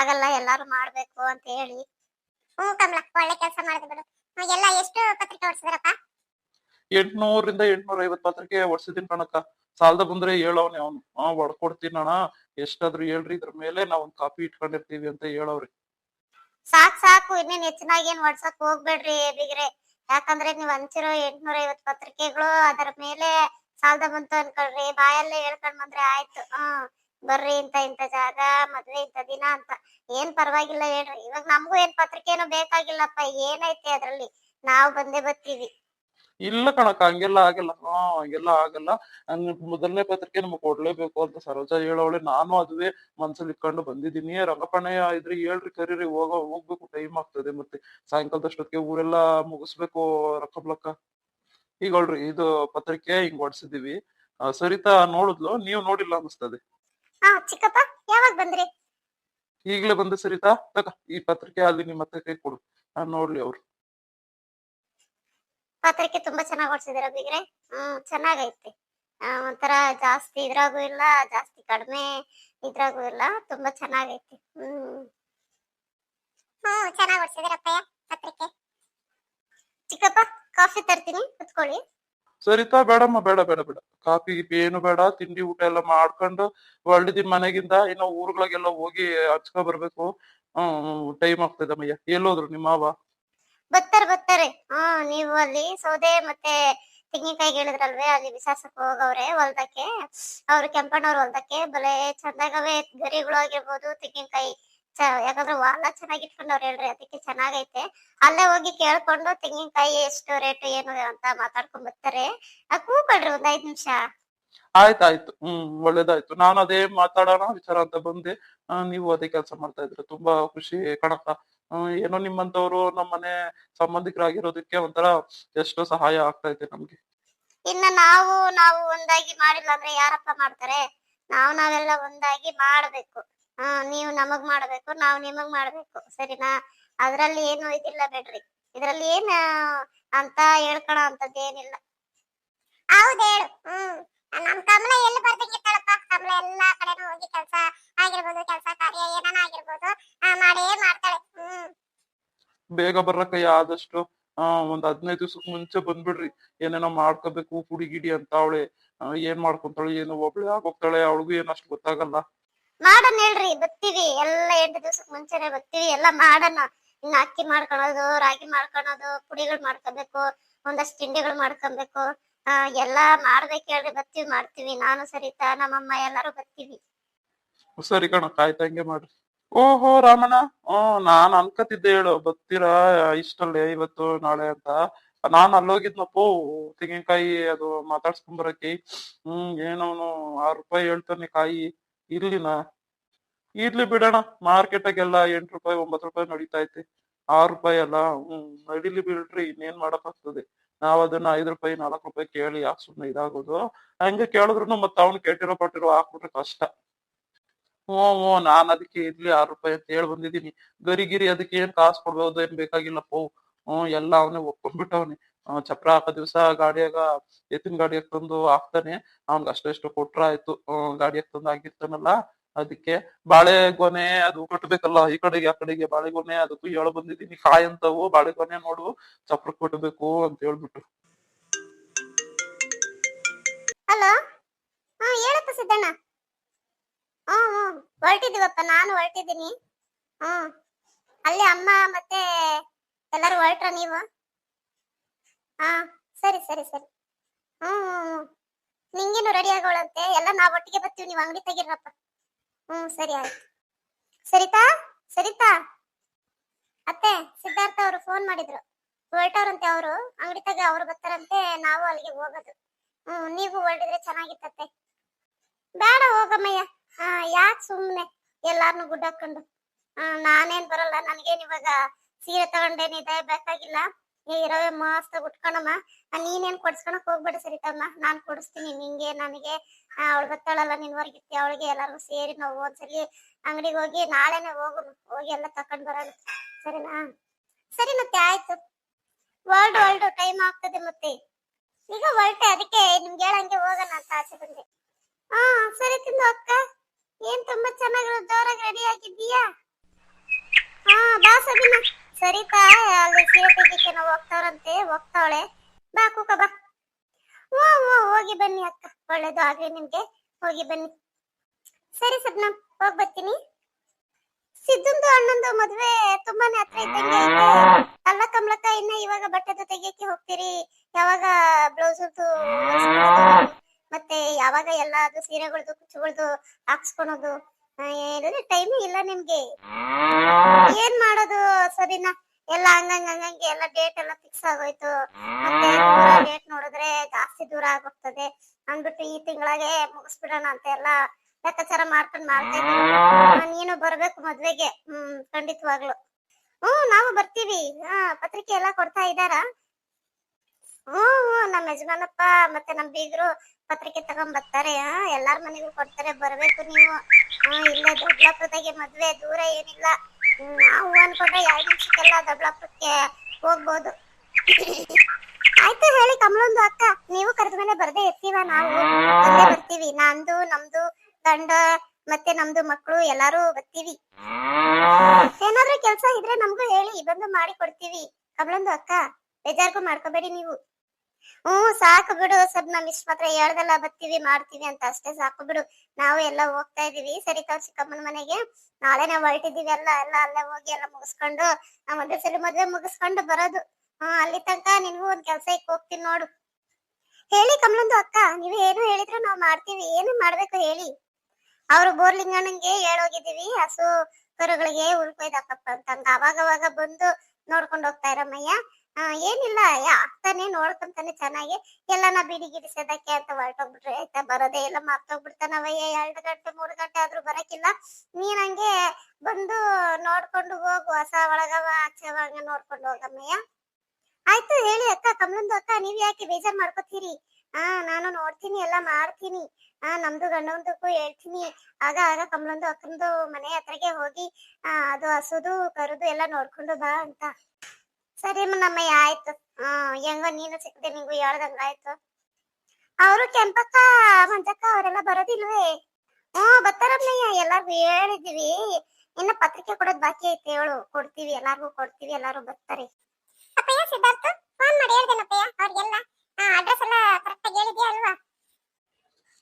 ಆಗಲ್ಲ ಎಲ್ಲಾರು ಮಾಡ್ಬೇಕು ಅಂತ ಹೇಳಿ. ಹ್ಞೂ ಕಮಲ ಒಳ್ಳೆ ಕೆಲಸ ಮಾಡಿದ್ರು ಬಿಡು. ಹ್ಮ್, ಎಲ್ಲ ಎಷ್ಟು ಪತ್ರಿಕೆ ಓಡಿಸಿದ್ರಪ್ಪ? ಎಂಟ್ನೂರಿಂದ ಎಂಟ್ನೂರ ಐವತ್ ಪತ್ರಿಕೆ ಹೊಡ್ಸಿದೀನಿ ಕಣಕ್ಕ. ಸಾಲದ ಬಂದ್ರೆ ಹೇಳವ್ನೆ ಅವನು. ಹಾ ಹೊಡ್ಕೊಡ್ತೀನಿ ಅಣ್ಣ. ಎಷ್ಟಾದ್ರೂ ಹೇಳ್ರಿ ಇದ್ರ ಮೇಲೆ ನಾವ್ ಒಂದ್ ಕಾಪಿ ಇಟ್ಕೊಂಡಿರ್ತೀವಿ ಅಂತ ಹೇಳವ್ರಿ. ಸಾಕ್ ಸಾಕು ಇನ್ನೇನ್ ಹೆಚ್ಚಿನಾಗಿ ಏನ್ ಹೊಡ್ಸಕ್ ಹೋಗ್ಬೇಡ್ರಿ ಬಿಗ್ರೆ ಯಾಕಂದ್ರೆ ನೀವ್ ಹಂಚಿರೋ ಎಂಟ್ನೂರ ಐವತ್ ಪತ್ರಿಕೆಗಳು ಅದರ ಮೇಲೆ ಸಾಲದ ಬಂತು ಅನ್ಕೊಳ್ರಿ. ಬಾಯಲ್ಲೇ ಹೇಳ್ಕೊಂಡ್ ಬಂದ್ರೆ ಆಯ್ತು. ಹ್ಮ್. ಬರ್ರಿ ಇಂತ ಇಂತ ಜಾಗ, ಮದ್ವೆ ಇಂತ ದಿನ ಅಂತ. ಏನ್ ಪರವಾಗಿಲ್ಲ ಹೇಳ್ರಿ. ಇವಾಗ ನಮಗೂ ಏನ್ ಪತ್ರಿಕೆನೂ ಬೇಕಾಗಿಲ್ಲಪ್ಪ. ಏನೈತೆ ಅದ್ರಲ್ಲಿ? ನಾವ್ ಬಂದೇ ಬರ್ತೀವಿ. ಇಲ್ಲ ಕಣಕ್ಕ, ಹಂಗೆಲ್ಲ ಆಗಲ್ಲ. ಹಾ, ಹಂಗೆಲ್ಲ ಆಗಲ್ಲ. ಮೊದಲನೇ ಪತ್ರಿಕೆ ನಮಗ್ ಕೊಡ್ಲೇಬೇಕು ಅಂತ ಸರೋಜ ಹೇಳೋಳೆ ನಾನು ಅದುವೇ ಮನ್ಸಲ್ಲಿ ಇಟ್ಕೊಂಡು ಬಂದಿದ್ದೀನಿ. ರಂಗಪ್ಪಣ್ಣಯ್ಯ ಇದ್ರೆ ಹೇಳ್ರಿ, ಕರೀರಿ. ಹೋಗ, ಹೋಗ್ಬೇಕು. ಟೈಮ್ ಆಗ್ತದೆ ಮತ್ತೆ. ಸಾಯಂಕಾಲದಷ್ಟೊತ್ತಿಗೆ ಊರೆಲ್ಲ ಮುಗಿಸ್ಬೇಕು ರೊಕ್ಕಬ್ಲಕ್ಕ. ಈಗ ನೋಡ್ರಿ ಇದು ಪತ್ರಿಕೆ ಹಿಂಗ್ ಹೊಡ್ಸಿದೀವಿ. ಸರಿತಾ, ನೋಡಿದ್ಲು? ನೀವು ನೋಡಿಲ್ಲ ಅನಿಸ್ತದೆ ಹಾ ಚಿಕ್ಕಪ್ಪ ಯಾವಾಗ ಬಂದ್ರಿ? ಈಗಲೇ ಬಂದೆ ಸರಿತಾ? ತಗ ಈ ಪತ್ರಿಕೆ ಅಲ್ಲಿ ನಿಮ್ಮ ಹತ್ರ ಕೈ ಕೊಡು. ನಾನು ನೋಡ್ಲಿ ಅವ್ರು. ಪತ್ರಿಕೆ ತುಂಬಾ ಚೆನ್ನಾಗಿ ಹೊಡ್ಸಿದಿರ ಬಿಗ್ರೆ? ಹ್ಮ್ ಚೆನ್ನಾಗೈತೆ. ಆ, ಒಂಥರ ಜಾಸ್ತಿ ಇದ್ರಾಗೂ ಇಲ್ಲ ಜಾಸ್ತಿ ಕಡಿಮೆ ಇದ್ರಾಗೂ ಇಲ್ಲ ತುಂಬಾ ಚೆನ್ನಾಗೈತೆ. ಹ್ಮ್. ಹ್ಮ್ ಚೆನ್ನಾಗಿ ಹೊಡ್ಸಿದ್ರಪ್ಪಯ್ಯ ಪತ್ರಿಕೆ. ಚಿಕ್ಕಪ್ಪ ಕಾಫಿ ತರ್ತೀನಿ ಕುತ್ಕೊಳ್ಳಿ. ಸರಿತಾ ಬೇಡಮ್ಮ, ಬೇಡ ಬೇಡ ಬೇಡ. ಕಾಫಿ ಗೀಪಿ ಏನು ಬೇಡ. ತಿಂಡಿ, ಊಟ ಎಲ್ಲ ಮಾಡ್ಕೊಂಡು ಹೊರಡಿದೀನಿ ಮನೆಗಿಂದ ಇನ್ನು ಊರುಗಳಿಗೆಲ್ಲ ಹೋಗಿ ಹಚ್ಕೊ ಬರ್ಬೇಕು. ಹ್ಮ್ ಟೈಮ್ ಆಗ್ತದೆ ಅಮ್ಮಯ್ಯ ಎಲ್ಲೋದ್ರು, ನಿಮ್ಮ ಮಾವ? ಬರ್ತಾರೆ ಬರ್ತಾರೆ. ಹಾ, ನೀವು ಅಲ್ಲಿ ಸೌದೆ ಮತ್ತೆ ತೆಂಗಿನಕಾಯಿ ಹೇಳಿದ್ರಲ್ವೇ, ಅಲ್ಲಿ ಬಿಸಾಸಕ್ ಹೋಗವ್ರೆ, ಹೊಲ್ದಕ್ಕೆ. ಅವ್ರು ಕೆಂಪಣ್ಣವ್ರ ಹೊಲ್ದಕ್ಕೆ. ಬಲೆ ಚಂದಾಗವೇ ಗರಿಗಳು ಆಗಿರ್ಬೋದು ತೆಂಗಿನಕಾಯಿ. ಯಾಕಂದ್ರೆ ವಾಲ ಚೆನ್ನಾಗಿ ಇಟ್ಕೊಂಡವ್ರು ಹೇಳ್ರಿ ಅದಕ್ಕೆ ಚೆನ್ನಾಗೈತೆ. ಅಲ್ಲೇ ಹೋಗಿ ಕೇಳ್ಕೊಂಡು ತೆಂಗಿನಕಾಯಿ ಎಷ್ಟು ರೇಟ್ ಏನು ಅಂತ ಮಾತಾಡ್ಕೊಂಡ್ ಬರ್ತಾರೆ. ಕೂಕೊಳ್ರಿ ಒಂದ್ ಐದ್ ನಿಮಿಷ. ಆಯ್ತಾಯ್ತು. ಹ್ಮ್ ಒಳ್ಳೇದಾಯ್ತು. ನಾನು ಅದೇ ಮಾತಾಡೋಣ ವಿಚಾರ ಅಂತ ಬಂದೆ. ನೀವು ಅದೇ ಕೆಲಸ ಮಾಡ್ತಾ ಇದ್ರೆ. ತುಂಬಾ ಖುಷಿ ಕಣಕ್ಕ ಹ್ಮ್, ಏನೋ ನಿಮ್ಮಂತವ್ರು ನಮ್ಮನೆ ಸಂಬಂಧಿಕರಾಗಿರೋದಕ್ಕೆ ಒಂಥರ ಎಷ್ಟೋ ಸಹಾಯ ಆಗ್ತಾ ಇದೆ ನಮ್ಗೆ. ಇನ್ನ ನಾವು ನಾವು ಒಂದಾಗಿ ಮಾಡಿಲ್ಲ ಅಂದ್ರೆ ಯಾರಪ್ಪ ಮಾಡ್ತಾರೆ? ನಾವು ನಾವೆಲ್ಲ ಒಂದಾಗಿ ಮಾಡ್ಬೇಕು. ನೀವು ನಮಗ್ ಮಾಡ್ಬೇಕು ನಾವು ನಿಮಗ್ ಮಾಡ್ಬೇಕು ಸರಿನಾ? ಅದ್ರಲ್ಲಿ ಏನು ಇದಿಲ್ಲ ಬಿಡ್ರಿ. ಇದ್ರಲ್ಲಿ ಏನ್ ಅಂತ ಹೇಳ್ಕೊಳೋ ಅಂತದ್ ಏನಿಲ್ಲ. ಹೌದು ಹೇಳು. ಹ್ಮ್. ನಮ್ ಕಮಲ ಎಲ್ಲಿ ಬರ್ದಂಗಿರ್ತಾಳಪ್ಪ ಕಮಲ ಎಲ್ಲಾ ಕಡೆನೂ ಹೋಗಿ ಕೆಲಸ ಆಗಿರ್ಬೋದು ಕೆಲಸ ಕಾರ್ಯ ಏನಾನ ಆಗಿರ್ಬೋದು ಮಾಡೇ ಮಾಡ್ತಾಳೆ. ಹ್ಮ್. ಬೇಗ ಬರ್ರಕ್ಕ ಆದಷ್ಟು ಆ ಒಂದ್ ಹದಿನೈದು ದಿವ್ಸಕ್ ಮುಂಚೆ ಬಂದ್ಬಿಡ್ರಿ. ಏನೇನೋ ಮಾಡ್ಕೋಬೇಕು ಕುಡಿ ಗಿಡಿ ಅಂತ ಅವಳೆ ಏನ್ ಮಾಡ್ಕೊಂತಾಳೆ ಏನೋ ಒಬ್ಳೆ ಆಗೋಗ್ತಾಳೆ ಅವಳಿಗೂ ಏನಷ್ಟು ಅಷ್ಟು ಗೊತ್ತಾಗಲ್ಲ. ಮಾಡೋಣ ಹೇಳ್ರಿ, ಬತ್ತೀವಿ. ಎಲ್ಲ ಎಂಟು ದಿವ್ಸಕ್ ಮುಂಚೆನೆ ಬತ್ತೀವಿ. ಎಲ್ಲ ಮಾಡೋಣ ಇನ್ನ ಅಕ್ಕಿ ಮಾಡ್ಕೊಳೋದು, ರಾಗಿ ಮಾಡ್ಕೊಳೋದು, ಪುಡಿಗಳು ಮಾಡ್ಕೋಬೇಕು, ಒಂದಷ್ಟು ತಿಂಡಿಗಳು ಮಾಡ್ಕೊಬೇಕು. ಆ, ಎಲ್ಲಾ ಮಾಡ್ಬೇಕು ಹೇಳ್ರಿ ಬರ್ತೀವಿ ಮಾಡ್ತೀವಿ. ನಾನು ಸರಿತಾ, ನಮ್ಮಮ್ಮ ಎಲ್ಲಾರು ಬತ್ತೀವಿ. ಸರಿ ಕಣ ಕಾಯ್ತಂಗೆ ಮಾಡ್ರಿ. ಓಹೋ, ರಾಮಣ್ಣ. ಹ್ಮ್ ನಾನ್ ಅನ್ಕತಿದ್ದೆ ಹೇಳು, ಬತ್ತೀರಾ, ಇಷ್ಟಲ್ಲೇ ಇವತ್ತು ನಾಳೆ ಅಂತ. ನಾನ್ ಅಲ್ಲೋಗಿದ್ನಪ್ಪೋ, ತೆಂಗಿನಕಾಯಿ ಅದು ಮಾತಾಡ್ಸ್ಕೊಂಡ್ ಬರಕ್ಕೆ. ಹ್ಮ್, ಏನವನು, ಆರ್ ರೂಪಾಯಿ ಹೇಳ್ತಾನೆ ಕಾಯಿ. ಇರ್ಲಿನಾ ಇರ್ಲಿ ಬಿಡೋಣ ಮಾರ್ಕೆಟಾಗೆಲ್ಲ ಎಂಟು ರೂಪಾಯಿ, ಒಂಬತ್ತು ರೂಪಾಯಿ ನಡೀತಾ ಐತೆ. ಆರು ರೂಪಾಯಿ ಅಲ್ಲ, ಹ್ಮ್, ನಡಿಲಿ ಬಿಡ್ರಿ, ಇನ್ನೇನ್ ಮಾಡಕ್ ಆಗ್ತದೆ. ನಾವ್ ಅದನ್ನ ಐದ್ ರೂಪಾಯಿ, ನಾಲ್ಕು ರೂಪಾಯಿ ಕೇಳಿ ಯಾಕೆ ಸುಮ್ನೆ ಇದಾಗೋದು? ಹಂಗೆ ಕೇಳಿದ್ರು ಮತ್ತ ಅವ್ನು ಕೆಟ್ಟಿರೋ ಪಟ್ಟಿರೋ ಹಾಕ್ಬಿಟ್ರೆ ಕಷ್ಟ. ಹ್ಞೂ ಹ್ಞೂ ನಾನ್ ಅದಕ್ಕೆ ಇರ್ಲಿ ಆರು ರೂಪಾಯಿ ಅಂತ ಹೇಳಿ ಬಂದಿದೀನಿ ಗರಿಗಿರಿ ಅದಕ್ಕೆ ಏನ್ ಕಾಸು ಕೊಡ್ಬೋದು, ಏನ್ ಬೇಕಾಗಿಲ್ಲಪ್ಪ ಹ್ಮ್, ಎಲ್ಲ ಅವನೇ ಒಪ್ಕೊಂಡ್ಬಿಟ್ಟವನೆ. ಚಪ್ರ ಹಾಕೋ ದಿವ್ಸ ಗಾಡಿಯಾಗ ಎತ್ತಿನ ಗಾಡಿಯಾಗ ತಂದು ಹಾಕ್ತಾನೆ. ಅವ್ನ್ಗ್ ಅಷ್ಟೆಷ್ಟು ಕೊಟ್ರ ಆಯ್ತು. ಗಾಡಿಯಾಗ ತಂದು ಹಾಕಿರ್ತಾನಲ್ಲ, ಅದಕ್ಕೆ ಬಾಳೆ ಗೊನೆ ಅದು ಕಟ್ಬೇಕಲ್ಲ, ಈ ಕಡೆಗೆ, ಆ ಕಡೆಗೆ ಬಾಳೆಗೊನೆ, ಅದಕ್ಕೂ ಹೇಳ ಬಂದಿದೀನಿ ಕಾಯಿ ಅಂತವು, ಬಾಳೆಗೊನೆ ನೋಡು, ಚಪ್ರ ಕೊಟ್ಬೇಕು ಅಂತ ಹೇಳ್ಬಿಟ್ಟು ಹಲೋ? ಹಾ, ಹೇಳಪ್ಪ ಸಿದ್ದಣ್ಣ. ಹೊರಟಿದೀವಪ್ಪ ನಾನು ಹೊರಟಿದ್ದೀನಿ. ಹ್ಮ್. ಅಲ್ಲಿ ಅಮ್ಮ ಮತ್ತೆ ಎಲ್ಲರೂ ಹೊರಟ್ರ ನೀವು? ಹಾ ಸರಿ ಸರಿ ಸರಿ. ಹ್ಮ್ ಹ್ಮ್ ನಿಂಗೇನು ರೆಡಿ ಆಗೋಳಂತೆ? ಎಲ್ಲ ನಾವ್ ಒಟ್ಟಿಗೆ ಬರ್ತೀವಿ, ನೀವು ಅಂಗಡಿ ತೆಗಿರಪ್ಪ ಹ್ಮ್, ಸರಿ ಆಯ್ತು. ಸರಿತಾ? ಸರಿತಾ? ಅತ್ತೆ, ಸಿದ್ಧಾರ್ಥ ಅವರು ಫೋನ್ ಮಾಡಿದ್ರು. ಹೊರಟವ್ರಂತೆ ಅವರು. ಅಂಗಡಿ ತಗ, ಅವ್ರು ಬರ್ತಾರಂತೆ, ನಾವು ಅಲ್ಲಿಗೆ ಹೋಗೋದು. ಹ್ಮ್, ನೀವು ಹೊರಡಿದ್ರೆ ಚೆನ್ನಾಗಿತ್ತತ್ತೆ ಬೇಡ ಹೋಗಮ್ಮಯ್ಯ. ಹಾ, ಯಾಕೆ ಸುಮ್ಮನೆ ಎಲ್ಲಾರ್ನು ಗುಡ್ಡ ಹಾಕೊಂಡು ನಾನೇನ್ ಬರಲ್ಲ, ನನ್ಗೇನ್ ಇವಾಗ ಸೀರೆ ತಗೊಂಡೇನಿದೆ, ಬೇಕಾಗಿಲ್ಲ. ಈ ರವೆ ಮಸ್ತ್ ಉಟ್ಕೊಂಡಮ್ಮ. ನೀನೇನ್ ಕೊಡ್ಸ್ಕೊಳಕ್ ಹೋಗ್ಬೇಡ ಸರಿತಮ್ಮ. ನಾನ್ ಕೊಡಿಸ್ತೀನಿ ನಿಂಗೆ, ನನಗೆ. ಅವಳು ಬರ್ತಾಳಲ್ಲ ನಿನ್ ಹೊರಗಿರ್ತಿ ಅವಳಿಗೆ ಎಲ್ಲಾರ್ಗು ಸೇರಿ ನಾವು ಒಂದ್ಸಲಿ ಅಂಗಡಿಗೆ ಹೋಗಿ ನಾಳೆನೆ ಹೋಗು, ಹೋಗಿ ಎಲ್ಲ ತಕೊಂಡ್ ಬರೋಣ. ಸರಿನಾ? ಸರಿ ಮತ್ತೆ, ಆಯ್ತು. ವರ್ಲ್ಡ್ ವರ್ಲ್ಡ್ ಟೈಮ್ ಆಗ್ತದೆ ಮತ್ತೆ. ಈಗ ಹೊರಟೆ, ಅದಕ್ಕೆ ನಿಮ್ಗೆ ಹೇಳಂಗೆ ಹೋಗೋಣ ಅಂತ ಆಸೆ ಬಂದೆ. ಹಾ ಸರಿ ತಿಂದು ಅಕ್ಕ ಏನ್ ತುಂಬಾ ಚೆನ್ನಾಗಿ ಜೋರಾಗಿ ರೆಡಿ ಆಗಿದ್ದೀಯಾ? ಸರಿತಾ ಅಲ್ಲಿ ಸೀರೆ ತೆಗಿಕ್ಕೆ ಹೋಗ್ತಾವ್ರಂತೆ, ಹೋಗ್ತಾವಳೆ. ಬಾ ಕೂಕ ಬಾ. ಓ ಓ ಹೋಗಿ ಬನ್ನಿ ಅಕ್ಕ. ಒಳ್ಳೇದು ಆಗ್ಲಿ ನಿಮ್ಗೆ. ಹೋಗಿ ಬನ್ನಿ. ಸರಿ ಸದ್ನ, ಹೋಗ್ ಬರ್ತೀನಿ. ಸಿದ್ದಂದು ಅಣ್ಣಂದು ಮದ್ವೆ ತುಂಬಾನೇ ಹತ್ರ ಇದ್ದಂಗೆ ಅಲ್ಲ ಕಮಲಕ್ಕ, ಇನ್ನ ಇವಾಗ ಬಟ್ಟೆದು ತೆಗಿಯಕ್ಕೆ ಹೋಗ್ತೀರಿ. ಯಾವಾಗ ಬ್ಲೌಸ್ ಮತ್ತೆ ಯಾವಾಗ ಎಲ್ಲ ಸೀರೆಗಳದ್ದು ಸೀರೆಗಳ್ದು, ಕುಚ್ಚುಗಳ್ದು ಹಾಕ್ಸ್ಕೊಳೋದು? ಟೈಮ್ ಇಲ್ಲ ನಿಮ್ಗೆ. ಏನ್ ಮಾಡೋದು ಸರಿನಾ? ಎಲ್ಲ ಹಂಗಂಗ್ ಹಂಗಂಗೆ ಎಲ್ಲ ಡೇಟ್ ಎಲ್ಲ ಫಿಕ್ಸ್ ಆಗೋಯ್ತು. ಮತ್ತೆ ಡೇಟ್ ನೋಡಿದ್ರೆ ಜಾಸ್ತಿ ದೂರ ಆಗೋಗ್ತದೆ. ಅಂದ್ಬಿಟ್ಟು ಈ ತಿಂಗಳಾಗೆ ಮುಗಿಸ್ಬಿಡೋಣ ಅಂತ ಎಲ್ಲ ಲೆಕ್ಕಾಚಾರ ಮಾಡ್ಕೊಂಡ್ ಮಾಡ್ತಾ ನೀನು ಬರ್ಬೇಕು ಮದ್ವೆಗೆ. ಹ್ಮ್, ಖಂಡಿತವಾಗ್ಲು. ಹ್ಮ್ ನಾವು ಬರ್ತೀವಿ. ಹಾ, ಪತ್ರಿಕೆ ಎಲ್ಲ ಕೊಡ್ತಾ ಇದಾರ ಹ್ಮ್ ಹ್ಮ್ ನಮ್ಮ ಯಜಮಾನಪ್ಪ ಮತ್ತೆ ನಮ್ ಬೀಗರು ಪತ್ರಿಕೆ ತಗೊಂಡ್ ಬರ್ತಾರೆ ಹಾ ಎಲ್ಲಾರ ಮನೆಗೂ ಕೊಡ್ತಾರೆ. ಬರ್ಬೇಕು ನೀವು. ಹಾ ಇಲ್ಲೇ ದೊಡ್ಡಪ್ಪದಾಗೆ ಮದ್ವೆ ದೂರ ಏನಿಲ್ಲ. ಹ್ಮ್, ನಾವು ಅನ್ಕೊಂಡ್ರೆ ಎರಡ್ ನಿಮಿಷಕ್ಕೆಲ್ಲ ದೊಡ್ಡಪ್ಪಕ್ಕೆ ಹೋಗ್ಬೋದು. ಆಯ್ತು ಹೇಳಿ ಕಮಲೊಂದು ಅಕ್ಕ. ನೀವು ಕರೆದ ಮೇಲೆ ಬರ್ದೇ ಇರ್ತೀವ ನಾವು. ಬಂದೇ ಬರ್ತೀವಿ. ನಂದು ನಮ್ದು ಗಂಡ ಮತ್ತೆ ನಮ್ದು ಮಕ್ಕಳು ಎಲ್ಲಾರು ಬರ್ತೀವಿ. ಏನಾದ್ರೂ ಕೆಲಸ ಇದ್ರೆ ನಮಗೂ ಹೇಳಿ. ಬಂದು ಮಾಡಿ ಕೊಡ್ತೀವಿ. ಕಮಲೊಂದು ಅಕ್ಕ ಬೇಜಾರ್ಗೂ ಮಾಡ್ಕೋಬೇಡಿ ನೀವು. ಹ್ಮ್ ಸಾಕು ಬಿಡು ಸದ್ ನಮ್ ಇಷ್ಟ ಮಾತ್ರ ಹೇಳ್ದಲ್ಲ ಬತ್ತೀವಿ ಮಾಡ್ತೀವಿ ಅಂತ. ಅಷ್ಟೇ ಸಾಕು ಬಿಡು. ನಾವು ಎಲ್ಲ ಹೋಗ್ತಾ ಇದೀವಿ. ಸರಿ ತೋರ್ ಚಿಕ್ಕಮ್ಮನ ಮನೆಗೆ. ನಾಳೆ ನಾವು ಹೊರಟಿದೀವಿ ಎಲ್ಲ ಎಲ್ಲ ಅಲ್ಲೇ ಹೋಗಿ ಎಲ್ಲ ಮುಗಿಸ್ಕೊಂಡು. ನಾವ್ ಒಂದೇ ಸರಿ ಮದ್ವೆ ಮುಗಿಸ್ಕೊಂಡು ಬರೋದು. ಹ್ಮ್ ಅಲ್ಲಿ ತನಕ ನಿನ್ಗೂ ಒಂದ್ ಕೆಲ್ಸ ಇಕ್ ಹೋಗ್ತೀನಿ ನೋಡು. ಹೇಳಿ ಕಮಲಂದು ಅಕ್ಕ, ನೀವು ಏನು ಹೇಳಿದ್ರು ನಾವು ಮಾಡ್ತೀವಿ. ಏನು ಮಾಡ್ಬೇಕು ಹೇಳಿ. ಅವ್ರು ಬೋರ್ಲಿಂಗಣ್ಣಂಗೆ ಹೇಳೋಗಿದೀವಿ ಹಸು ಕರುಗಳಿಗೆ ಉಳ್ಕೊಯ್ದಪ್ಪ ಅಂತಂಗ ಅವಾಗ ಅವಾಗ ಬಂದು ನೋಡ್ಕೊಂಡು ಹೋಗ್ತಾ ಇರಮ್ಮಯ್ಯ. ಏನಿಲ್ಲ ಆಗ್ತಾನೆ, ನೋಡ್ಕೊಂತಾನೆ ಚೆನ್ನಾಗಿ. ಎಲ್ಲಾನ ಬಿಡಿ ಗಿಡಿಸೋದಕ್ಕೆ ಅಂತ ಹೊರಟೋಗ್ಬಿಟ್ರೆ, ಆಯ್ತಾ, ಬರೋದೇ ಇಲ್ಲ ಮರ್ತೋಗ್ಬಿಡ್ತಾನವಯ್ಯ ಎರಡು ಗಂಟೆ, ಮೂರು ಗಂಟೆ ಆದ್ರೂ ಬರಕಿಲ್ಲ ನೀನ್ ಹಂಗೆ ಬಂದು ನೋಡ್ಕೊಂಡು ಹೋಗು, ಹೊಸ ಒಳಗವ, ಆಚೆ ಒಳಗ ನೋಡ್ಕೊಂಡು ಹೋಗಮ್ಮಯ್ಯ ಆಯ್ತು, ಹೇಳಿ ಅಕ್ಕ, ಕಮಲಂದು ಅಕ್ಕ, ನೀವ್ ಯಾಕೆ ಬೇಜಾರ್ ಮಾಡ್ಕೋತೀರಿ? ಆ, ನಾನು ನೋಡ್ತೀನಿ, ಎಲ್ಲ ಮಾಡ್ತೀನಿ. ಆ, ನಮ್ದು ಗಂಡಂದಕ್ಕೂ ಹೇಳ್ತೀನಿ. ಆಗ ಆಗ ಕಮಲಂದು ಅಕ್ಕಂದು ಮನೆ ಹತ್ರಗೆ ಹೋಗಿ ಅದು ಹಸುದು, ಕರುದು ಎಲ್ಲ ನೋಡ್ಕೊಂಡು ಬಾ ಅಂತ. ಸರಿ ನಮ್ಮಯ್ಯ ಆಯ್ತು. ಹ್ಮ್, ಹೆಂಗೋ ನೀನು ಸಿಕ್ಕದೆ, ನಿಂಗು ಹೇಳ್ದಂಗ ಆಯ್ತು ಅವರು ಕೆಂಪಕ್ಕ, ಮಂಜಕ್ಕ, ಅವರೆಲ್ಲ ಬರೋದಿಲ್ವೇ? ಹ್ಮ್ ಬರ್ತಾರಮ್ಮಯ್ಯ, ಎಲ್ಲಾರ್ಗು ಹೇಳಿದೀವಿ ಇನ್ನ ಪತ್ರಿಕೆ ಕೊಡೋದ್ ಬಾಕಿ ಐತೆ, ಹೇಳು. ಕೊಡ್ತೀವಿ, ಎಲ್ಲಾರ್ಗು ಕೊಡ್ತೀವಿ, ಎಲ್ಲಾರು ಬರ್ತಾರೆ. ಅಪ್ಪಯ್ಯ, ಸಿದ್ಧಾರ್ಥ ಫೋನ್ ಮಾಡಿ ಹೇಳ್ದೇನಪ್ಪಯ್ಯ ಅವ್ರಿಗೆಲ್ಲ. ಅಡ್ರೆಸ್ ಎಲ್ಲ ಕರೆಕ್ಟ್ ಆಗಿ ಹೇಳಿದ್ಯಾ ಅಲ್ವಾ?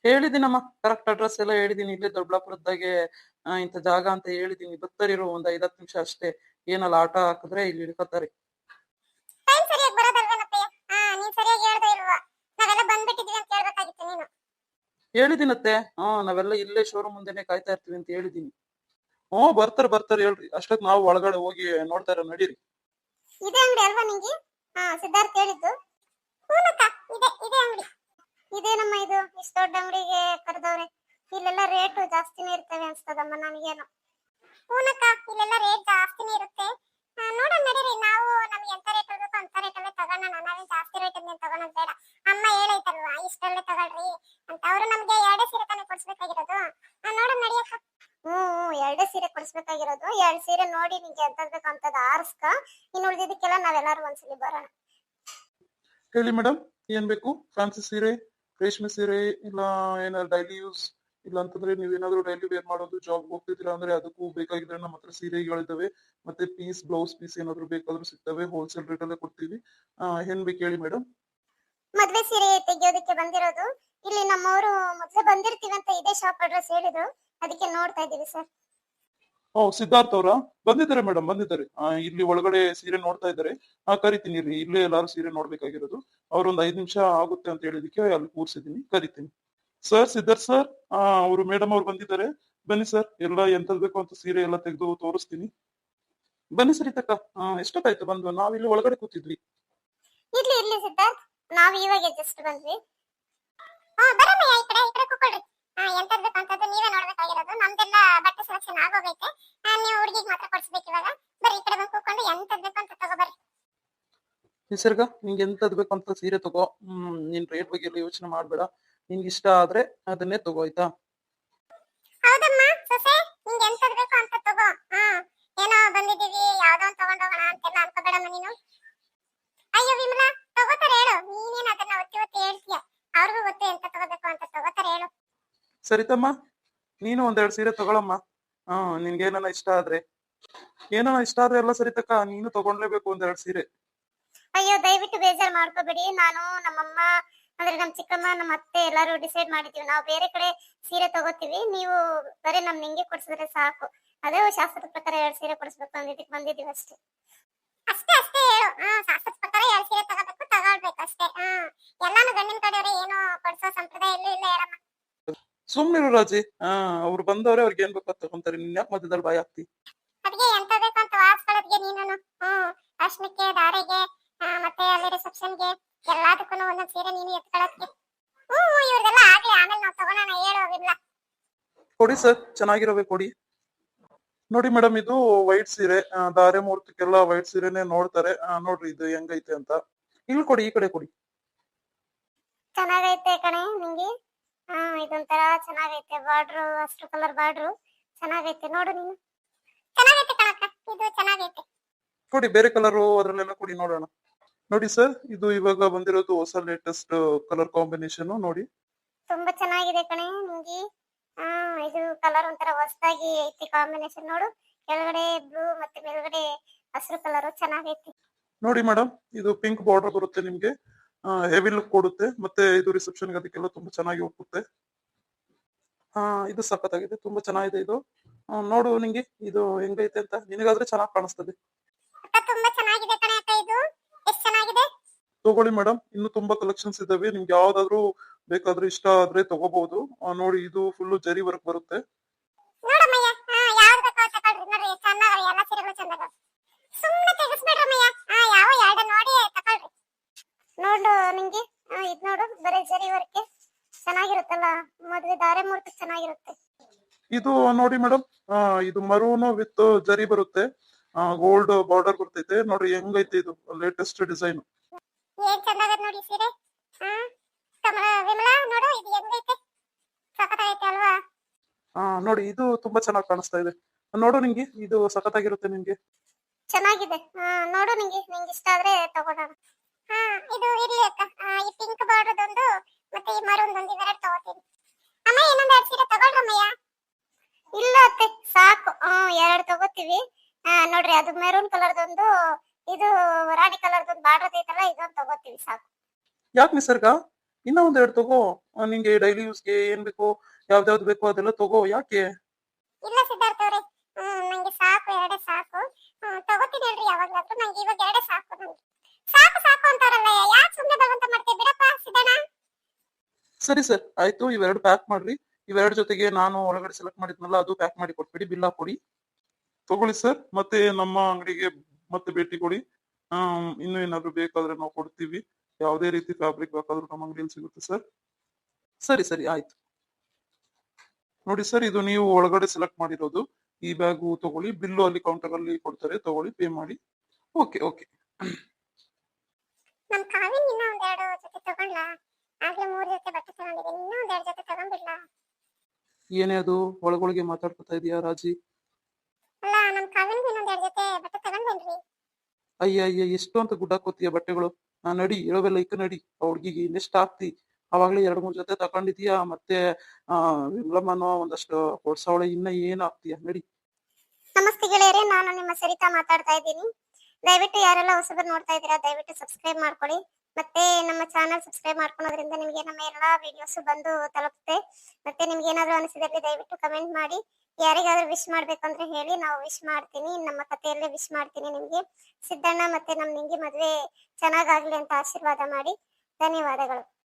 ಹೇಳಿದ್ದೀನಮ್ಮ ಕರೆಕ್ಟ್ ಅಡ್ರೆಸ್ ಎಲ್ಲ ಹೇಳಿದೀನಿ ಇಲ್ಲೇ ದೊಡ್ಡಬಳ್ಳಾಪುರದಾಗೆ ಇಂಥ ಜಾಗ ಅಂತ ಹೇಳಿದೀನಿ ಬತ್ತರಿರೋ ಒಂದ್ ಐದತ್ತು ನಿಮಿಷ ಅಷ್ಟೇ. ಏನಲ್ಲ, ಆಟ ಹಾಕಿದ್ರೆ ಇಲ್ಲಿ ಇಳ್ಕೊತಾರೆ ಹೇಳಿದಿನತ್ತೆ ಹಾ, ನಾವೆಲ್ಲ ಇಲ್ಲೇ ಶೋರೂಮ್ ಮುಂದೆನೆ ಕಾಯ್ತಾ ಇರ್ತೀವಿ ಅಂತ ಹೇಳಿದೀನಿ. ಹ್ಮ್ ಬರ್ತಾರೆ ಬರ್ತಾರೆ ಹೇಳ್ರಿ. ಅಷ್ಟೊತ್ ನಾವು ಒಳಗಡೆ ಹೋಗಿ ನೋಡ್ತಾ ಇರೋ ನಡೀರಿ. ಇದೇ ಅಂಗಡಿ ಅಲ್ವಾ ನಿಂಗೆ? ಹಾ, ಸಿದ್ಧಾರ್ಥ್ ಹೇಳಿದ್ದು. ಹೂನಕ್ಕ, ಇದೆ ಇದೆ ಅಂಗಡಿ. ಇದೇನಮ್ಮ ಇದು, ಇಷ್ಟ ದೊಡ್ಡ ಅಂಗಡಿಗೆ ಕರೆದವ್ರೆ. ಇಲ್ಲೆಲ್ಲ ರೇಟ್ ಜಾಸ್ತಿನೇ ಇರ್ತವೆ ಅನ್ಸ್ತದಮ್ಮ ನನಗೇನು. ಹೂನಕ್ಕ, ಇಲ್ಲೆಲ್ಲ ರೇಟ್ ಜಾಸ್ತಿನೇ ಇರುತ್ತೆ. ನೋಡೋಣ ನಡೀರಿ. ನಾವು ನಮ್ಗೆ ಎಂತ ರೇಟ್ ಇರ್ಬೇಕು ಅಂತ ರೇಟ್ ಅಲ್ಲೇ ತಗೋಣ. ನಾವೇ ಜಾಸ್ತಿ ರೇಟ್ ಇಂದ ತಗೊಳೋದ್ ಬೇಡ. ಅಮ್ಮ ಹೇಳೈತಲ್ವಾ ತಗೊಳ್ರಿ ಅಂತ. ಅವರು ನಮ್ಗೆ ಎರಡೇ ಸೀರೆ ತಾನೇ ಕೊಡ್ಸ್ಬೇಕಾಗಿರೋದು. ಆ, ನೋಡೋಣ ನಡಿಯಕ್ಕ ಹ್ಮ್ ಎರಡೇ ಸೀರೆ ಕೊಡಿಸ್ಬೇಕಾಗಿರೋದು. ಎರಡು ಸೀರೆ ನೋಡಿ ನಿಂಗೆ ಎಂತ ಬೇಕು ಆರ್ಸ್ಕ. ಆರಿಸ್ಕ ಉಳಿದಿದ್ದಕ್ಕೆಲ್ಲ ನಾವೆಲ್ಲರೂ ನಾವೆಲ್ಲಾರು ಒಂದ್ಸಲಿ ಬರೋಣ. ಹೇಳಿ ಮೇಡಮ್ ಏನ್ ಬೇಕು? ಫ್ಯಾನ್ಸಿ ಸೀರೆ ರೇಷ್ಮೆ ಸೀರೆ ಇಲ್ಲ ಏನಾದ್ರು ಡೈಲಿ ಯೂಸ್ ಇಲ್ಲ ಅಂತಂದ್ರೆ ನೀವೇನಾದ್ರೂ ಡೈಲಿ ವೇರ್ ಮಾಡೋದು ಜಾಬ್ ಹೋಗ್ತಿದ್ದೀರಾ ಅಂದ್ರೆ ಅದಕ್ಕೂ ಬೇಕಾಗಿದ್ರೆ ನಮ್ಮ ಹತ್ರ ಸೀರೆಗಳಿದ್ದಾವೆ ಮತ್ತೆ ಪೀಸ್ ಬ್ಲೌಸ್ ಪೀಸ್ ಏನಾದ್ರು ಬೇಕಾದ್ರೂ ಸಿಗ್ತವೆ ಹೋಲ್ಸೇಲ್ ರೇಟ್ ಅಲ್ಲೇ ಕೊಡ್ತೀವಿ. ಏನ್ ಬೇಕು ಹೇಳಿ ಮೇಡಮ್ ಮದ್ವೆ ಸೀರೆ ತೆಗಿಯೋದಕ್ಕೆ ಬಂದಿರೋದು. ಇಲ್ಲಿ ನಮ್ಮವರು ಮೊದ್ಲೇ ಬಂದಿರ್ತೀವಿ ಅಂತ ಇದೆ ಶಾಪ್ ಅಡ್ರೆಸ್ ಹೇಳಿದ್ರು. ಅದಕ್ಕೆ ನೋಡ್ತಾ ಇದೀವಿ ಸರ್ ಓ ಸಿದ್ಧಾರ್ಥ ಅವರ? ಬಂದಿದ್ದಾರೆ ಮೇಡಮ್ ಬಂದಿದ್ದಾರೆ. ಇಲ್ಲಿ ಒಳಗಡೆ ಸೀರೆ ನೋಡ್ತಾ ಇದ್ದಾರೆ. ಆ ಕರಿತೀನಿ ಇಲ್ಲೇ ಎಲ್ಲಾರು ಸೀರೆ ನೋಡ್ಬೇಕಾಗಿರೋದು. ಅವ್ರೊಂದ್ ಐದ್ ನಿಮಿಷ ಆಗುತ್ತೆ ಅಂತ ಹೇಳಿದಕ್ಕೆ ಅಲ್ಲಿ ಕೂರ್ಸಿದೀನಿ ಕರಿತೀನಿ. ಸರ್ ಸಿದ್ಧಾರ್ಥ್ ಸರ್ ಅವರು ಮೇಡಮ್ ಅವ್ರು ಬಂದಿದ್ದಾರೆ. ಬನ್ನಿ ಸರ್ ಎಲ್ಲ ಎಂತದ್ ಬೇಕು ಅಂತ ಸೀರೆ ಎಲ್ಲ ತೆಗೆದು ತೋರಿಸ್ತೀನಿ. ಬನ್ನಿ ಸರ್ ಇತಕ್ಕ ಎಷ್ಟೊತ್ತಾಯ್ತು ಬಂದು? ನಾವಿಲ್ಲಿ ಒಳಗಡೆ ಕೂತಿದ್ವಿ. ಇರ್ಲಿ ಇರ್ಲಿ ಸಿದ್ಧಾರ್ಥ್. ನಾವ್ ಇವಾಗ ಜಸ್ಟ್ ಬಂದ್ವಿ. ಹಾ ಬರಮ್ಮಯ್ಯ ಈ ಕಡೆ ಈ ಕಡೆ ಕೂತ್ಕೊಳ್ರಿ. ಎಂತದ್ ಬೇಕು ಅಂತದ್ದು ನೀವೇ ನೋಡ್ಬೇಕಾಗಿರೋದು. ನಮ್ದೆಲ್ಲ ಬಟ್ಟೆ ಸೆಲೆಕ್ಷನ್ ಆಗೋಗೈತೆ. ನೀವು ಹುಡುಗಿಗೆ ಮಾತ್ರ ಕೊಡ್ಸ್ಬೇಕು ಇವಾಗ. ಬರ್ರಿ ಈ ಕಡೆ ಬಂದು ಕೂತ್ಕೊಂಡು ಎಂತದ್ ಬೇಕು ಅಂತ ತಗೋಬರ್ರಿ ನಿಸರ್ಗ ನಿಂಗೆ ಎಂತದ್ ಬೇಕು ಅಂತ ಸೀರೆ ತಗೋ. ಹ್ಮ್ ನಿನ್ ರೇಟ್ ಬಗ್ಗೆ ಎಲ್ಲ ಯೋಚನೆ ಮಾಡ್ಬೇಡ. ನಿನ್ಗೆ ಇಷ್ಟ ಆದ್ರೆ ಅದನ್ನೇ ತಗೋಯ್ತಾ ಹೌದಮ್ಮ ಸೊಸೆ ನಿಂಗೆ ಎಂತದ್ ಬೇಕು ಅಂತ ತಗೋ. ಹಾ ಏನೋ ಬಂದಿದೀವಿ ಯಾವ್ದೋ ಒಂದ್ ತಗೊಂಡೋಗೋಣ ಅಂತೆಲ್ಲ ಅನ್ಕೋಬೇಡಮ್ಮ ನೀನು. ಅಯ್ಯೋ ವಿಮಲಾ ತಗೋತಾರೆ ಹೇಳು. ನೀನೇನ್ ಅದನ್ನ ಒತ್ತಿ ಒತ್ತಿ ಹೇಳ್ತೀಯ? ಅವ್ರಿಗೂ ಗೊತ್ತು ಎಂತ ತಗೋಬೇಕು ಅಂತ ತಗೋತಾರೆ ಹೇಳು. ಸರಿತಮ್ಮ ನೀನು ಒಂದೆರಡು ಸೀರೆ ತಗೊಳಮ್ಮ. ಹಾ ನಿನ್ಗೆ ಏನಾನ ಇಷ್ಟ ಆದ್ರೆ. ಏನಾನ ಇಷ್ಟ ಆದ್ರೆ ಎಲ್ಲ ಸರಿ ತಕ್ಕ ನೀನು ತಗೊಂಡ್ಲೇಬೇಕು ಒಂದೆರಡು ಸೀರೆ. ಅಯ್ಯೋ ದಯವಿಟ್ಟು ಬೇಜಾರ್ ಮಾಡ್ಕೋಬೇಡಿ. ನಾನು ನಮ್ಮಮ್ಮ ಅಂದ್ರೆ ನಮ್ ಚಿಕ್ಕಮ್ಮ ನಮ್ಮ ಅತ್ತೆ ಎಲ್ಲಾರು ಡಿಸೈಡ್ ಮಾಡಿದೀವಿ ನಾವು ಬೇರೆ ಕಡೆ ಸೀರೆ ತಗೋತೀವಿ. ನೀವು ಬರೀ ನಮ್ ನಿಂಗೆ ಕೊಡ್ಸಿದ್ರೆ ಸಾಕು. ಅದೇ ಶಾಸ್ತ್ರದ ಪ್ರಕಾರ ಎರಡ್ ಸೀರೆ ಕೊಡಿಸ್ಬೇಕು ಅಂದಿದ್ದಕ್ಕೆ ಬಂದಿದೀವಿ ಅಷ್ಟೇ. ಅಷ್ಟೇ ಅಷ್ಟೇ ಹೇಳು. ಹಾ ಶಾಸ್ತ್ರದ ಪ್ರಕಾರ ಎರಡ್ ಸೀರೆ ತಗೋಬೇಕು ತಗೊಳ್ಬೇಕು ಅಷ್ಟೇ. ಹಾ ಎಲ್ಲಾನು ಗಂಡಿನ ಕಡೆಯವ್ರೆ ಏನು ಕೊಡ್ಸೋ ಸಂಪ್ರದಾಯ ಎಲ್ಲೂ ಇಲ್ಲ ಹೇಳಮ್ಮ ಸುಮ್ನಿರು ರಾಜಿ. ಆ ಅವ್ರು ಬಂದವರೇ ಅವ್ರಿಗೆ ಏನ್ ಬೇಕು ತಗೊಂತಾರೆ. ನಿನ್ ಯಾಕೆ ಮಧ್ಯದಲ್ಲಿ ಬಾಯ್ ಹಾಕ್ತಿ? ಅದ್ಗೆ ಎಂತ ಬೇಕು ಅಂತ ವಾಸ್ಕೊಳ್ಳೋದ್ಗೆ ನೀನು ಹ್ಮ್ ಅರ್ಶನಕ್ಕೆ ದಾರೆಗೆ ಮತ್ತೆ ಅಲ್ಲಿ ರಿಸೆಪ್ಷನ್ಗೆ ಎಲ್ಲದಕ್ಕೂ ಒಂದೊಂದ್ ಸೀರೆ ನೀನು ಎತ್ಕೊಳಕ್ಕೆ. ಹ್ಮ್ ಹ್ಮ್, ಇವ್ರದೆಲ್ಲ ಆಗ್ಲಿ ಆಮೇಲೆ ನಾವು ತಗೋಣ ಹೇಳು ವಿಮ್ಲಾ ಕೊಡಿ ಸರ್ ಚೆನ್ನಾಗಿರೋವೆ ಕೊಡಿ. ನೋಡಿ ಮೇಡಮ್ ಇದು ವೈಟ್ ಸೀರೆ ದಾರೆ ಮುಹೂರ್ತಕ್ಕೆಲ್ಲ ವೈಟ್ ಸೀರೆನೆ ನೋಡ್ತಾರೆ. ನೋಡ್ರಿ ಇದು ಹೆಂಗೈತೆ ಅಂತ. ಇಲ್ಲಿ ಕೊಡಿ ಈ ಕಡೆ ಕೊಡಿ. ಚೆನ್ನಾಗೈತೆ ಕಣೆ ನಿಂಗೆ? ಹಾ ಇದೊಂಥರ ಚೆನ್ನಾಗೈತೆ ಬಾರ್ಡ್ರು ಅಷ್ಟು ಕಲರ್ ಬಾರ್ಡ್ರು. ಚೆನ್ನಾಗೈತೆ ನೋಡು ನೀನು. ಚೆನ್ನಾಗೈತೆ ಕಣಕ್ಕ ಇದು ಚೆನ್ನಾಗೈತೆ. ಕೊಡಿ ಬೇರೆ ಕಲರ್ ಅದ್ರಲ್ಲೆಲ್ಲ ಕೊಡಿ ನೋಡೋಣ. ನೋಡಿ ಸರ್ ಇದು ಇವಾಗ ಬಂದಿರೋದು ಹೊಸ ಲೇಟೆಸ್ಟ್ ಕಲರ್ ಕಾಂಬಿನೇಷನ್ ನೋಡಿ. ತುಂಬಾ ಚೆನ್ನಾಗಿದೆ ಕಣೆ ನಿಮಗೆ? ಆ ಇದು ಕಲರ್ ಒಂಥರ ಹೊಸದಾಗಿ ಐತಿ ಕಾಂಬಿನೇಷನ್ ನೋಡು. ಕೆಳಗಡೆ ಬ್ಲೂ ಮತ್ತೆ ಮೇಲ್ಗಡೆ ಹಸಿರು ಕಲರ್ ಚೆನ್ನಾಗೈತಿ. ನೋಡಿ ಮೇಡಮ್ ಇದು ಪಿಂಕ್ ಬಾರ್ಡರ್ ಬರುತ್ತೆ ನಿಮ್ಗೆ. ಹೆವಿ ಲುಕ್ ಕೊಡುತ್ತೆ ಮತ್ತೆ ಇದು ರಿಸೆಪ್ಷನ್ ಅದಕ್ಕೆಲ್ಲ ತುಂಬಾ ಚೆನ್ನಾಗಿ ಒಪ್ಪುತ್ತೆ ಹಾ ಇದು ಸಖತ್ತಾಗಿದೆ ತುಂಬಾ ಚೆನ್ನಾಗಿದೆ ಇದು. ಆ, ನೋಡು ನಿಂಗೆ ಇದು ಹೆಂಗೈತೆ ಅಂತ. ನಿನಗಾದ್ರೆ ಚೆನ್ನಾಗಿ ಕಾಣಿಸ್ತದೆ. ತುಂಬಾ ಚೆನ್ನಾಗಿದೆ ಕಣೆ ಅಕ್ಕ ಇದು. ಎಷ್ಟ್ ಚೆನ್ನಾಗಿದೆ? ತಗೊಳ್ಳಿ ಮೇಡಮ್ ಇನ್ನು ತುಂಬಾ ಕಲೆಕ್ಷನ್ಸ್ ಇದಾವೆ ನಿಮ್ಗೆ ಯಾವ್ದಾದ್ರು ಬೇಕಾದ್ರೆ ಇಷ್ಟ ಆದ್ರೆ ತಗೋಬಹುದು ನೋಡಿ ಇದು ಫುಲ್ ಜರಿ ವರ್ಕ್ ಬರುತ್ತೆ. ನೋಡಿ ನಿಂಗೆ. ಇದ್ ನೋಡು ಬರೀ ಜರಿ ವರ್ಕೆ ಚೆನ್ನಾಗಿರುತ್ತಲ್ಲ ಮದ್ವೆ ದಾರೆ ಮುಹೂರ್ತ ಚೆನ್ನಾಗಿರುತ್ತೆ. ಇದು ನೋಡಿ ಮೇಡಮ್ ಇದು ಮರೂನು ವಿತ್ ಜರಿ ಬರುತ್ತೆ. ಗೋಲ್ಡ್ ಬಾರ್ಡರ್ ಬರ್ತೈತೆ. ನೋಡ್ರಿ ಹೆಂಗೈತೆ ಇದು ಲೇಟೆಸ್ಟ್ ಡಿಸೈನ್ ಏನ್ ನೋಡಿ ಸೀರೆ? ಹಾ? ಕಮಲ ವಿಮಲಾ ನೋಡು ಇದು ಹೆಂಗೈತೆ? ಸಖತ್ತಾಗೈತೆ ಅಲ್ವಾ? ನೋಡಿ ಇದು ತುಂಬಾ ಚೆನ್ನಾಗಿ ಕಾಣಿಸ್ತಾ ಇದೆ. ನೋಡು ನಿಂಗೆ ಇದು ಸಖತ್ತಾಗಿರುತ್ತೆ ನಿಂಗೆ. ಚೆನ್ನಾಗಿದೆ. ಹಾ ನೋಡು ನಿಂಗೆ ನಿಂಗೆ ಇಷ್ಟ ಆದ್ರೆ ತಗೋಣ. ಹಾ ಇದು ಇರ್ಲಿ ಅಕ್ಕ. ಈ ಪಿಂಕ್ ಬಾರ್ಡರ್ ಒಂದು ಮತ್ತೆ ಈ ಮರೂನ್ದೊಂದು ಇವೆರಡು ತಗೋತೀನಿ. ಅಮ್ಮ ಇನ್ನೊಂದು ಎರಡು ಸೀರೆ ತಗೊಳ್ರಮ್ಮಯ್ಯ. ಇಲ್ಲ ಅತ್ತೆ ಸಾಕು. ಹ್ಮ್ ಎರಡು ತಗೋತೀವಿ. ನೋಡ್ರಿ ಅದು ಮೆರೂನ್ ಕಲರ್ದೊಂದು ಇದು ರಾಣಿ ಕಲರ್ದೊಂದು ಬಾರ್ಡರ್ ಐತಲ್ಲ ಇದೊಂದು ತಗೋತೀವಿ ಸಾಕು. ಯಾಕೆ ನಿಸರ್ಗ? ಇನ್ನ ಒಂದ್ ಎರಡು ತಗೋ. ನಿಂಗೆ ಡೈಲಿ ಯೂಸ್ಗೆ ಏನ್ ಬೇಕು ಯಾವ್ದಾವ್ದು ಬೇಕು ಅದೆಲ್ಲ ತಗೋ ಯಾಕೆ? ಇಲ್ಲ ಸಿದ್ಧಾರ್ಥ ಅವ್ರೆ ನನಗೆ ನಂಗೆ ಸಾಕು ಎರಡೇ ಸಾಕು. ತಗೋತೀನಿ ಹೇಳ್ರಿ ಯಾವಾಗ್ಲಾದ್ರೂ ನಂಗೆ ಇವಾಗ ಎರಡೇ ಸಾಕು ನಂಗೆ. ಸಾಕು ಸಾಕು ಅಂತಾರಲ್ಲ ಯಾಕೆ ಸುಮ್ಮನೆ ಭಗವಂತ ಮಾಡ್ತೀವಿ ಬಿಡಪ್ಪ ಸಿದ್ದಣ್ಣ. ಸರಿ ಸರ್ ಆಯ್ತು ಇವೆರಡು ಪ್ಯಾಕ್ ಮಾಡ್ರಿ. ಇವೆರಡು ಜೊತೆಗೆ ನಾನು ಒಳಗಡೆ ಸೆಲೆಕ್ಟ್ ಮಾಡಿದ್ನಲ್ಲ ಅದು ಪ್ಯಾಕ್ ಮಾಡಿ ಕೊಟ್ಬಿಡಿ ಬಿಲ್ ಹಾಕೊಡಿ ತಗೊಳ್ಳಿ ಸರ್. ಮತ್ತೆ ನಮ್ಮ ಅಂಗಡಿಗೆ ಮತ್ತೆ ಭೇಟಿ ಕೊಡಿ. ಆ ಇನ್ನು ಏನಾದ್ರು ಬೇಕಾದ್ರೆ ನಾವು ಕೊಡ್ತೀವಿ. ಯಾವುದೇ ರೀತಿ ಫ್ಯಾಬ್ರಿಕ್ ಬೇಕಾದ್ರೂ ನಮ್ಮ ಅಂಗಡಿಯಲ್ಲಿ ಸಿಗುತ್ತೆ ಸರ್. ಸರಿ ಸರಿ ಆಯ್ತು. ನೋಡಿ ಸರ್ ಇದು ನೀವು ಒಳಗಡೆ ಸೆಲೆಕ್ಟ್ ಮಾಡಿರೋದು. ಈ ಬ್ಯಾಗು ತಗೊಳ್ಳಿ. ಬಿಲ್ಲು ಅಲ್ಲಿ ಕೌಂಟರ್ ಅಲ್ಲಿ ಕೊಡ್ತಾರೆ. ತಗೊಳ್ಳಿ ಪೇ ಮಾಡಿ. ಓಕೆ ಓಕೆ ನಮ್ ಕಾವಿನ ಇನ್ನ ಒಂದೆರಡು ಜೊತೆ ತಗೊಂಡ್ಲಾ? ಆಗ್ಲೇ ಮೂರ್ ಜೊತೆ ಬಟ್ಟೆ ತಗೊಂಡಿದ್ದೀನಿ. ಇನ್ನೂ ಒಂದೆರಡು ಜೊತೆ ತಗೊಂಡ್ಬಿಡ್ಲಾ? ಏನೇ ಅದು ಒಳಗೊಳಗೆ ಮಾತಾಡ್ಕೊತಾ ಇದೀಯಾ ರಾಜಿ? ಅಲ್ಲ ನಮ್ ಇನ್ನೊಂದ್ ಎರಡ್ ಜೊತೆ ಬಟ್ಟೆ ತಗೊಂಡ್ಬೇನ್ರಿ ಅಯ್ಯ ಅಯ್ಯ ಎಷ್ಟು ಅಂತ ಬಟ್ಟೆಗಳು. ನಾ ನಡಿ ಇಳವೆಲ್ಲ ಇಕ್ಕ ನಡಿ. ಆ ಹುಡ್ಗಿಗೆ ಇನ್ನೆಷ್ಟು ಆಗ್ತಿ ಅವಾಗ್ಲೇ ಎರಡ್ ಮೂರ್ ಜೊತೆ ತಕೊಂಡಿದೀಯಾ ಮತ್ತೆ ಆ ವಿಮ್ಲಮ್ಮನೋ ಒಂದಷ್ಟು ಕೊಡ್ಸವಳೆ ಇನ್ನ ಏನ್ ಆಗ್ತೀಯ? ನಡಿ. ನಮಸ್ತೆ ಗೆಳೆಯರೇ ನಾನು ನಿಮ್ಮ ಸರಿತಾ ಮಾತಾಡ್ತಾ ಇದ್ದೀನಿ. ದಯವಿಟ್ಟು ಯಾರೆಲ್ಲ ಹೊಸಬರು ನೋಡ್ತಾ ಇದ್ದೀರಾ ದಯವಿಟ್ಟು ಸಬ್ಸ್ಕ್ರೈಬ್ ಮಾಡ್ಕೊಳ್ಳಿ. ಮತ್ತೆ ನಮ್ಮ ಚಾನಲ್ ಸಬ್ಸ್ಕ್ರೈಬ್ ಮಾಡ್ಕೊಳೋದ್ರಿಂದ ನಿಮಗೆ ನಮ್ಮ ಎಲ್ಲಾ ವಿಡಿಯೋಸ್ ಬಂದು ತಲುಪುತ್ತೆ ಮತ್ತೆ ನಿಮ್ಗೆ ಏನಾದ್ರು ಅನಿಸಿದಲ್ಲಿ ದಯವಿಟ್ಟು ಕಮೆಂಟ್ ಮಾಡಿ. ಯಾರಿಗಾದ್ರೂ ವಿಶ್ ಮಾಡ್ಬೇಕಂದ್ರೆ ಹೇಳಿ ನಾವು ವಿಶ್ ಮಾಡ್ತೀನಿ, ನಮ್ಮ ಕಥೆಯಲ್ಲೇ ವಿಶ್ ಮಾಡ್ತೀನಿ ನಿಮ್ಗೆ. ಸಿದ್ದಣ್ಣ ಮತ್ತೆ ನಮ್ ನಿಂಗೆ ಮದ್ವೆ ಚೆನ್ನಾಗಾಗ್ಲಿ ಅಂತ ಆಶೀರ್ವಾದ ಮಾಡಿ. ಧನ್ಯವಾದಗಳು.